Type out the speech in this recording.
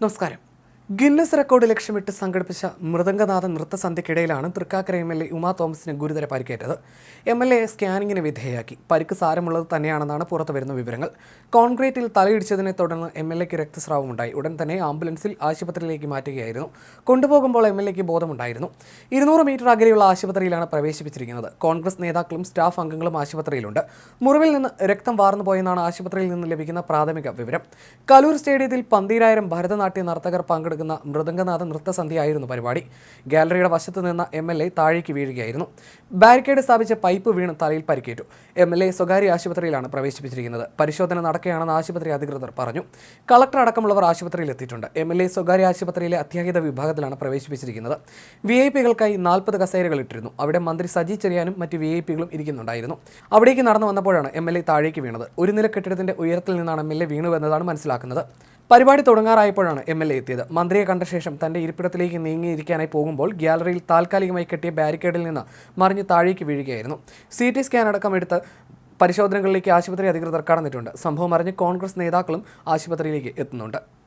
നമസ്കാരം Guinness record ലക്ഷ്യമിട്ട് സംഘടിപ്പിച്ച മൃദംഗനാഥ നൃത്തസന്ധ്യക്കിടയിലാണ് Thrikkakara M L A Uma തോമസിന് ഗുരുതര പരിക്കേറ്റത്. എം എൽ എ സ്കാനിങ്ങിന് വിധേയയാക്കി. പരിക്ക് സാരമുള്ളത് തന്നെയാണെന്നാണ് പുറത്തു വരുന്ന വിവരങ്ങൾ. കോൺക്രീറ്റിൽ തലയിടിച്ചതിനെ തുടർന്ന് എം എൽ എക്ക് രക്തസ്രാവമുണ്ടായി. ഉടൻ തന്നെ ആംബുലൻസിൽ ആശുപത്രിയിലേക്ക് മാറ്റുകയായിരുന്നു. കൊണ്ടുപോകുമ്പോൾ എം എൽ എക്ക് ബോധമുണ്ടായിരുന്നു. ഇരുന്നൂറ് മീറ്റർ അകലെയുള്ള ആശുപത്രിയിലാണ് പ്രവേശിപ്പിച്ചിരിക്കുന്നത്. കോൺഗ്രസ് നേതാക്കളും സ്റ്റാഫ് അംഗങ്ങളും ആശുപത്രിയിലുണ്ട്. മുറിവിൽ നിന്ന് രക്തം വാർന്നുപോയെന്നാണ് ആശുപത്രിയിൽ നിന്ന് ലഭിക്കുന്ന പ്രാഥമിക വിവരം. കലൂർ സ്റ്റേഡിയത്തിൽ പന്തീരായിരം ഭരതനാട്യ നർത്തകർ പങ്കെടുക്കുന്ന മൃദംഗനാഥ നൃത്തസന്ധ്യയായിരുന്നു പരിപാടി. ഗാലറിയുടെ വശത്ത് നിന്ന് എം എൽ എ താഴേക്ക് വീഴുകയായിരുന്നു. ബാരിക്കേഡ് സ്ഥാപിച്ച പൈപ്പ് വീണ് തലയിൽ പരിക്കേറ്റു. എം എൽ എ സ്വകാര്യ ആശുപത്രിയിലാണ് പ്രവേശിപ്പിച്ചിരിക്കുന്നത്. പരിശോധന നടക്കുകയാണെന്ന് ആശുപത്രി അധികൃതർ പറഞ്ഞു. കളക്ടർ അടക്കമുള്ളവർ ആശുപത്രിയിൽ എത്തിയിട്ടുണ്ട്. എം എൽ എ സ്വകാര്യ ആശുപത്രിയിലെ അത്യാഹിത വിഭാഗത്തിലാണ് പ്രവേശിപ്പിച്ചിരിക്കുന്നത്. വി ഐ പികൾക്കായി നാൽപ്പത് കസേരകൾ ഇട്ടിരുന്നു. അവിടെ മന്ത്രി സജി ചെറിയാനും മറ്റ് വി ഐ പികളും ഇരിക്കുന്നുണ്ടായിരുന്നു. അവിടേക്ക് നടന്നു വന്നപ്പോഴാണ് എം എൽ എ താഴേക്ക് വീണത്. ഒരു നില കെട്ടിടത്തിന്റെ ഉയരത്തിൽ നിന്നാണ് എം എൽ എ വീണുവെന്നതാണ് മനസ്സിലാക്കുന്നത്. പരിപാടി തുടങ്ങാറായപ്പോഴാണ് എം എൽ എ എത്തിയത്. മന്ത്രിയെ കണ്ട ശേഷം തന്റെ ഇരിപ്പിടത്തിലേക്ക് നീങ്ങിയിരിക്കാനായി പോകുമ്പോൾ ഗ്യാലറിയിൽ താൽക്കാലികമായി കെട്ടിയ ബാരിക്കേഡിൽ നിന്ന് മറിഞ്ഞ് താഴേക്ക് വീഴുകയായിരുന്നു. സി ടി സ്കാൻ അടക്കം എടുത്ത് പരിശോധനകളിലേക്ക് ആശുപത്രി അധികൃതർ കടന്നിട്ടുണ്ട്. സംഭവം അറിഞ്ഞ് കോൺഗ്രസ് നേതാക്കളും ആശുപത്രിയിലേക്ക് എത്തുന്നുണ്ട്.